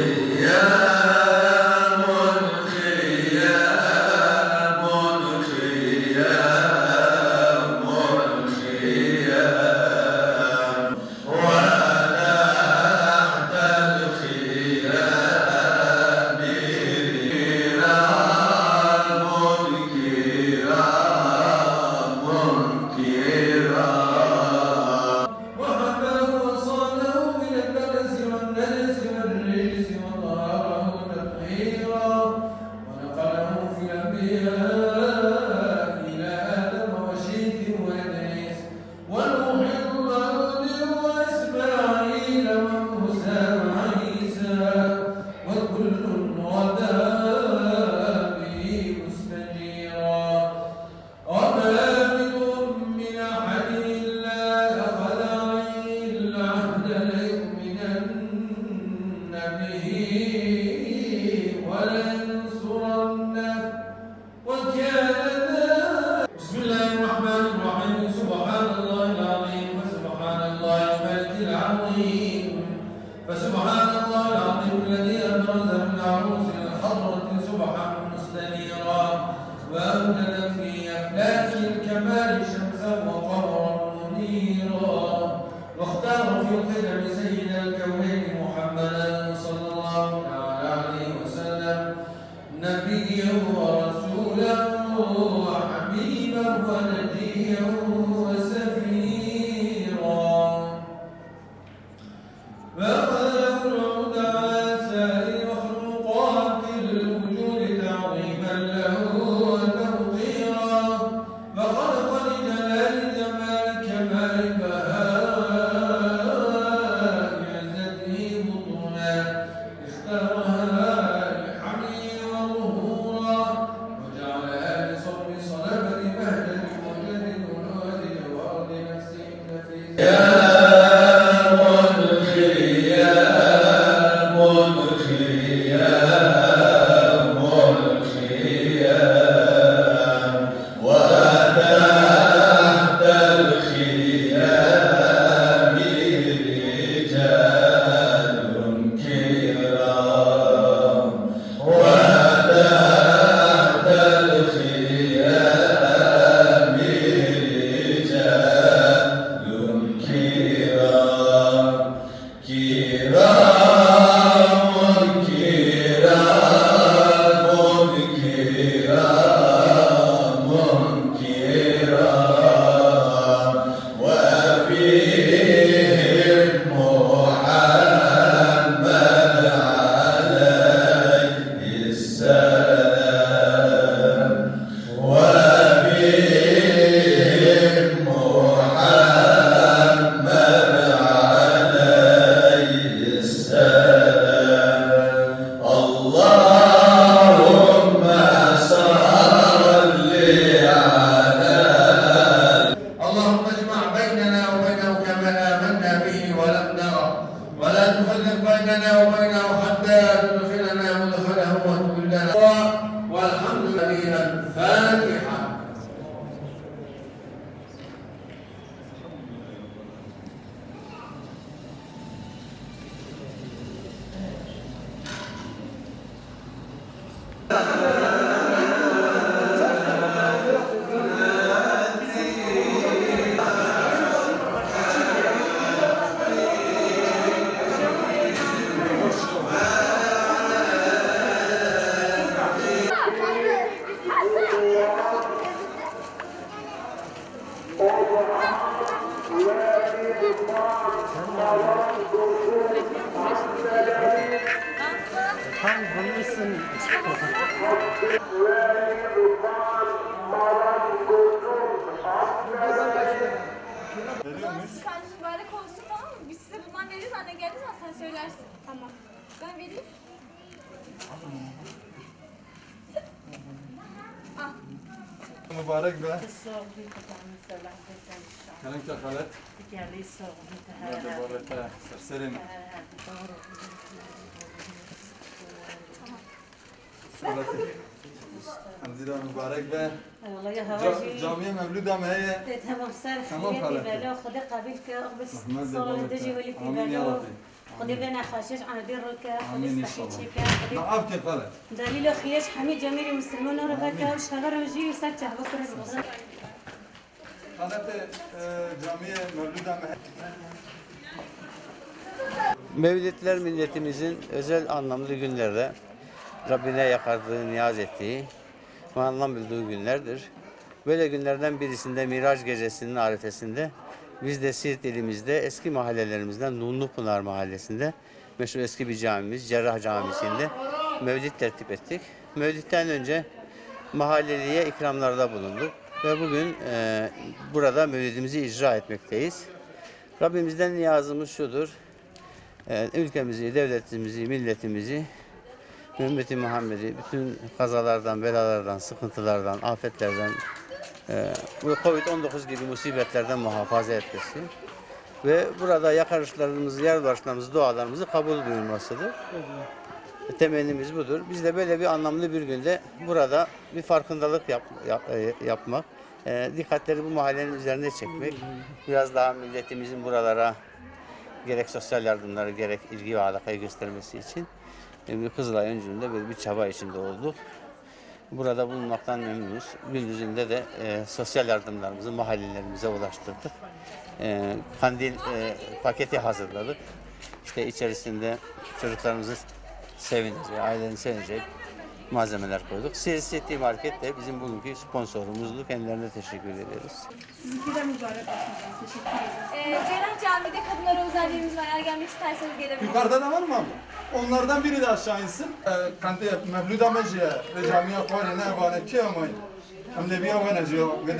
Yeah. ولن Tam bulmuşsun. Kardeşim böyle konuşsun tamam mı? Biz size bundan. Anne geldiği zaman sen söylersin. Tamam. Ben vereyim. مبارک به. کلم که خالت مبارک به. جامعه مولود هم هیه تمام سر خیلی بلا خدا قبیل که اقبل سال دجی ولی پیبلا خدي بنا خاشش انا دير لك خدي صحيتي نعرفتي قلت دليل خياش حميد جميل مسلمون ربك وشغر وجي وسات تهبط رزق قناه camiye mevlüden Mevlidler milletimizin özel anlamlı günlerde Rabbine yakardığı, niyaz ettiği anlam bulduğu günlerdir. Böyle günlerden birisinde Miraç gecesinin arifesinde biz de Siirt ilimizde eski mahallelerimizden Nunlupınar mahallesinde meşhur eski bir camimiz Cerrah Camisi'nde mevlid tertip ettik. Mevlidten önce mahalleliye ikramlarda bulunduk ve bugün e, burada mevlidimizi icra etmekteyiz. Rabbimizden niyazımız şudur. Ee, ülkemizi, devletimizi, milletimizi, ümmeti Muhammed'i bütün kazalardan, belalardan, sıkıntılardan, afetlerden, e, bu Covid-19 gibi musibetlerden muhafaza etmesi ve burada yakarışlarımızı, yalvarışlarımızı, dualarımızı kabul buyurmasıdır. Temennimiz budur. Biz de böyle bir anlamlı bir günde burada bir farkındalık yap, yap- e, yapmak, e, dikkatleri bu mahallenin üzerine çekmek, biraz daha milletimizin buralara gerek sosyal yardımları gerek ilgi ve alakayı göstermesi için e, Kızılay öncülüğünde böyle bir çaba içinde olduk. Burada bulunmaktan memnunuz. Gündüzünde de e, sosyal yardımlarımızı mahallelerimize ulaştırdık. E, kandil e, paketi hazırladık. İşte içerisinde çocuklarımızı sevineceği, ailenin sevineceği malzemeler koyduk. City Market de bizim bugünkü sponsorumuzdu. Kendilerine teşekkür ediyoruz. Ee, Cerrah Camii'de kadınlara özelliğimiz var. Eğer gelmek isterseniz gelebilirsiniz. Yukarıda da var mı abi? Onlardan biri de aşağı insin. Ee, Kanti Mevlüt Ahmet'e ve camiye kuarine ebane ki ama hem de bir avane diyor. Ve